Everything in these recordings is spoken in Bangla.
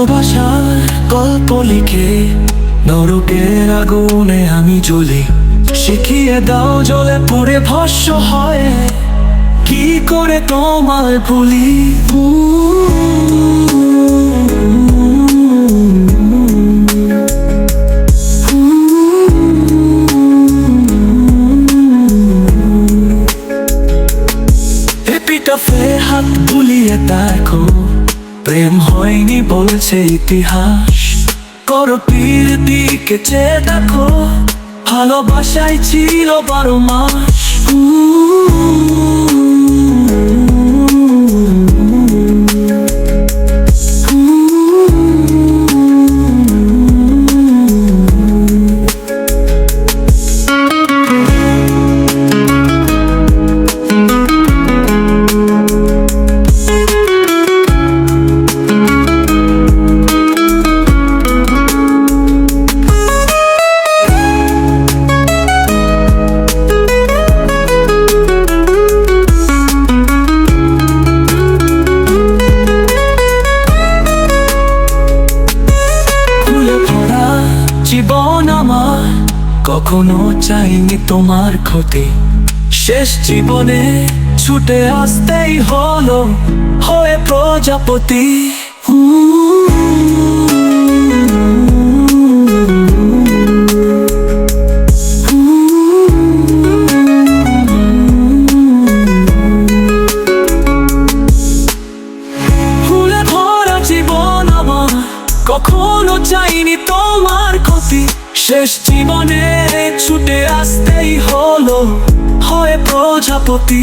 ভালোবাসার গল্প লিখে, নরকের আগুনে আমি জ্বলি। শিখিয়ে দাও জলে পড়ে ভস্য হয়। কি করে তোমায় ভুলি? হাত বুলিয়ে দেখো। প্রেম হয়নি বলছে ইতিহাস। করো পীর দিকে চেয়ে দেখো ভালোবাসাই ছিল বারো মাস। কখনো চাইনি তোমার ক্ষতি। শেষ জীবনে ছুটে আসতেই হলো হয়ে প্রজাপতি। ক্ষতি শেষ জীবনে ছুটে আসতেই হলো হয় প্রজাপতি।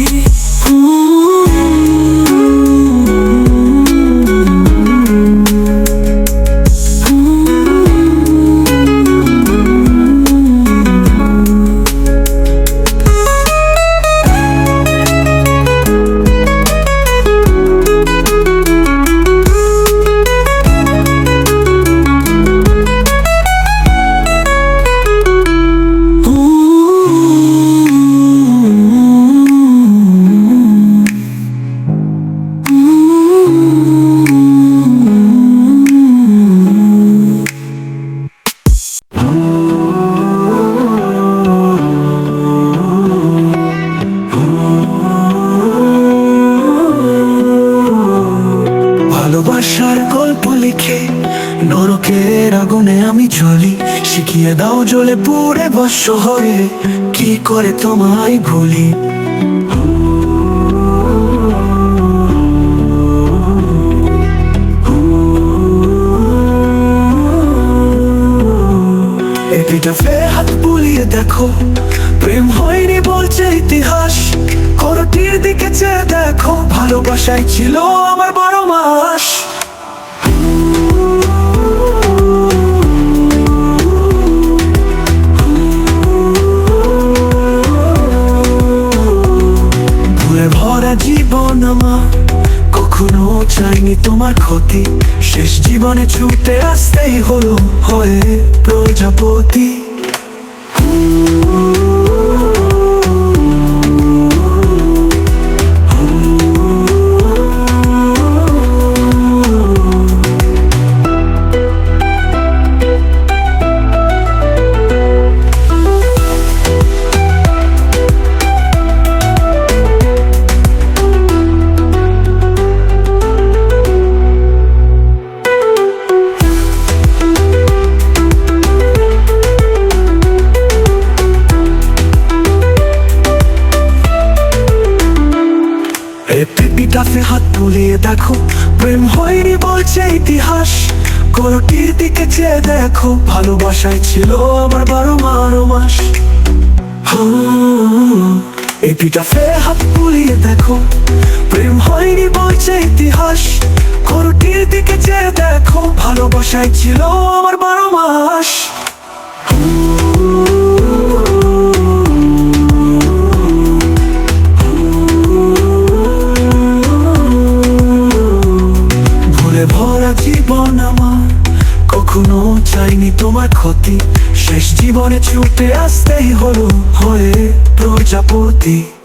গল্প লিখে, নরকের আগুনে আমি জ্বলি। শিখিয়ে দাও জ্বলে পুড়ে বর্ষ হয়ে কি করে তোমায় ভুলি? হাত বুলিয়ে দেখো, প্রেম হয়নি বলছে ইতিহাস। করটির দিকে চেয়ে দেখো, ভালোবাসাই ছিল আমার বারো মাস। চাইনি তোমার ক্ষতি। শেষ জীবনে ছুটে আসতেই হলো হয়ে প্রজাপতি। বুলিয়ে দেখো, প্রেম হয়নি বলছে ইতিহাস। করটির দিকে চেয়ে দেখো, ভালোবাসায় ছিল আমার বারো বারো মাস। হাত বুলিয়ে দেখো, প্রেম হয়নি বলছে ইতিহাস। করটির দিকে চেয়ে দেখো, ভালোবাসায় ছিল আমার বারো মাস। ভুলে ভরা জীবন আমার, কখনো চাইনি তোমার ক্ষতি। শেষ জীবনে ছুটে আসতেই হলো হয়ে প্রজাপতি।